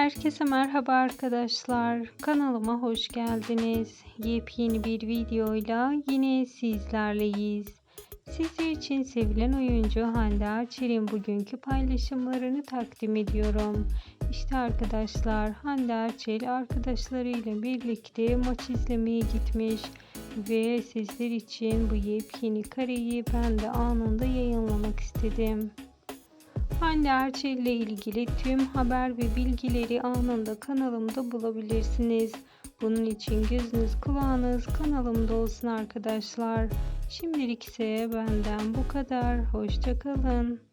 Herkese merhaba arkadaşlar. Kanalıma hoş geldiniz. Yepyeni bir videoyla yine sizlerleyiz. Sizler için sevilen oyuncu Hande Erçel'in bugünkü paylaşımlarını takdim ediyorum. İşte arkadaşlar Hande Erçel arkadaşlarıyla birlikte maç izlemeye gitmiş ve sizler için bu yepyeni kareyi ben de anında yayınlamak istedim. Hande Erçel ile ilgili tüm haber ve bilgileri anında kanalımda bulabilirsiniz. Bunun için gözünüz kulağınız kanalımda olsun arkadaşlar. Şimdilik ise benden bu kadar. Hoşçakalın.